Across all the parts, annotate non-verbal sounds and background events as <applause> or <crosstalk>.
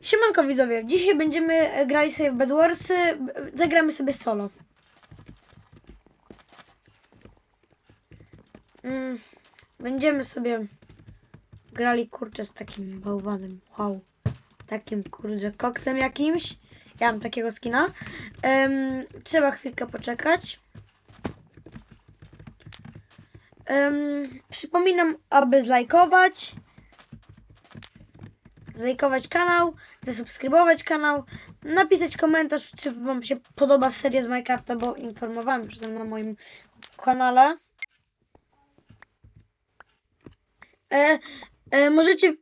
Siemanko widzowie, dzisiaj będziemy e, grali sobie w Bedwarsy, b- zagramy sobie solo. Mm, będziemy sobie grali kurczę z takim bałwanem, wow. Takim kurczę koksem jakimś. Ja mam takiego skina. Em, trzeba chwilkę poczekać. Em, przypominam, aby zlajkować zlajkować kanał, zasubskrybować kanał, napisać komentarz, czy Wam się podoba seria z Minecrafta, bo informowałem już na moim kanale. E, e, możecie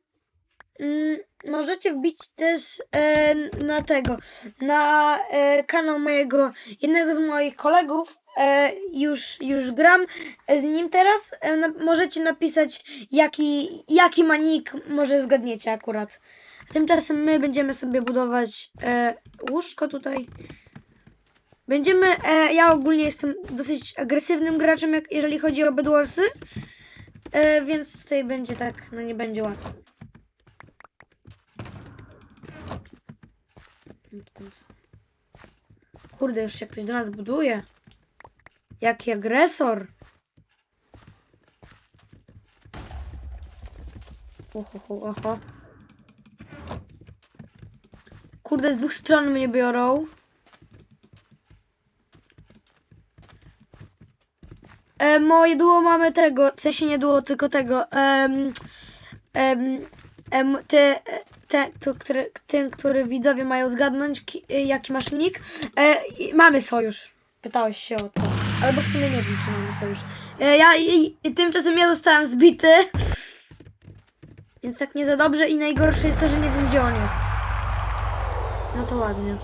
mm, możecie wbić też e, na tego, na e, kanał mojego, jednego z moich kolegów, e, już, już gram z nim teraz. E, na, możecie napisać, jaki, jaki ma nick, może zgadniecie akurat. Tymczasem my będziemy sobie budować e, łóżko tutaj. Będziemy, e, ja ogólnie jestem dosyć agresywnym graczem, jak, jeżeli chodzi o Bedwarsy, e, więc tutaj będzie tak, no nie będzie łatwo. Kurde, już się ktoś do nas buduje. Jaki agresor. Oho, oho, oho. Kurde, z dwóch stron mnie biorą. E, moje duo mamy tego, w sensie nie duo, tylko tego. em, em, em, ty, te, to, który, ten, który widzowie mają zgadnąć, ki, e, jaki masz nick. E, mamy sojusz. Pytałeś się o to. Albo w sumie nie wiem, czy mamy sojusz. E, ja i, i tymczasem ja zostałem zbity. Więc tak nie za dobrze i najgorsze jest to, że nie wiem gdzie on jest. No to ładnie.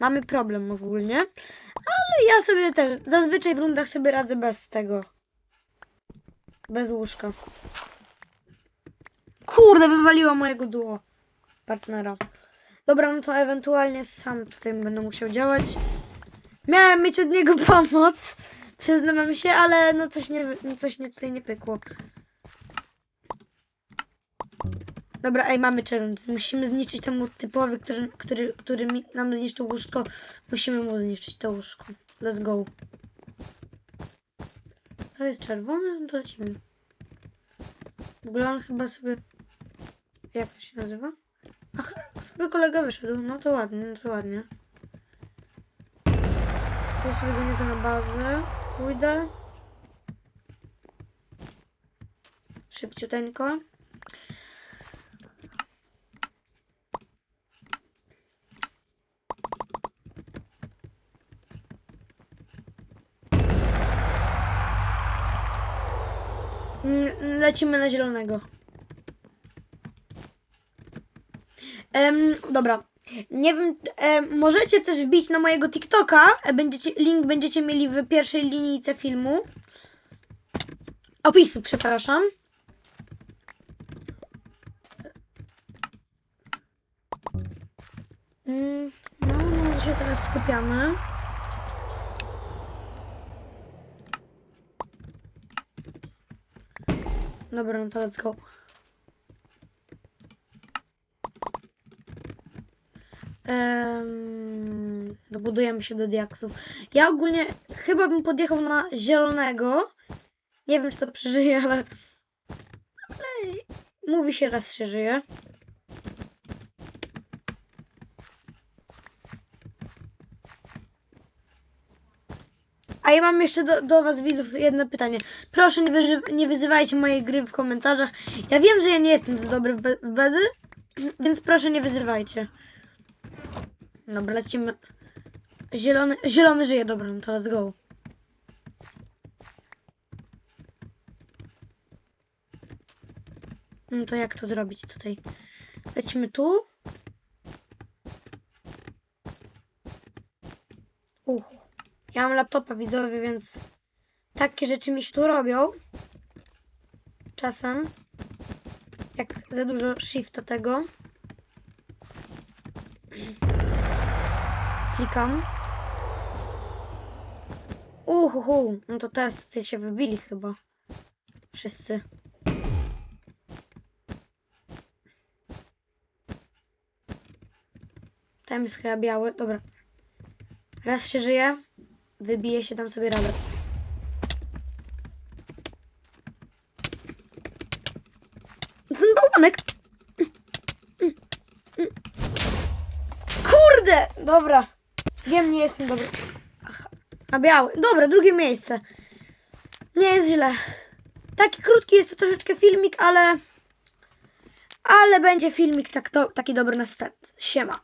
Mamy problem ogólnie. Ale ja sobie też zazwyczaj w rundach sobie radzę bez tego. Bez łóżka. Kurde, wywaliło mojego duo partnera. Dobra, no to ewentualnie sam tutaj będę musiał działać. Miałem mieć od niego <laughs> pomoc. Przyznam się, ale no coś nie, wy- coś nie tutaj nie pykło. Dobra, ej, mamy challenge. Musimy zniszczyć temu typowi, który, który, który nam zniszczył łóżko. Musimy mu zniszczyć to łóżko. Let's go. To jest czerwone? To lecimy. W ogóle on chyba sobie... Jak to się nazywa? Ach, sobie kolega wyszedł. No to ładnie, no to ładnie. Co sobie do niego na bazę. Pójdę. Szybciuteńko. Lecimy na zielonego. Dobra. Nie wiem, em, możecie też wbić na mojego TikToka. e, Będziecie, link będziecie mieli w pierwszej linijce filmu. Opisu, przepraszam. Mm, No, no, się teraz skupiamy. Dobra, no to let's go. Em, dobudujemy się do diaksów. Ja ogólnie chyba bym podjechał na zielonego. Nie wiem, czy to przeżyje, ale... ale mówi się raz się żyje. A ja mam jeszcze do, do Was widzów jedno pytanie. Proszę nie, wyży, nie wyzywajcie mojej gry w komentarzach. Ja wiem, że ja nie jestem za dobry w, be, w bedy, <clears throat> więc proszę nie wyzywajcie. Dobra, lecimy. Zielony, zielony żyje, dobra, no to let's go. No to jak to zrobić tutaj? Lecimy tu. Uch. Ja mam laptopa widzowie, więc takie rzeczy mi się tu robią. Czasem. Jak za dużo shifta tego. Klikam. Uhuhu, no to teraz tutaj się wybili chyba. Wszyscy. Tam jest chyba biały. Dobra. Raz się żyje. Wybije się tam sobie radę. Ten <laughs> bałwanek. Kurde! Dobra. Wiem, nie jestem dobry. Aha. A biały. Dobra, drugie miejsce. Nie jest źle. Taki krótki jest to troszeczkę filmik, ale... Ale będzie filmik tak to, taki dobry na start. Siema.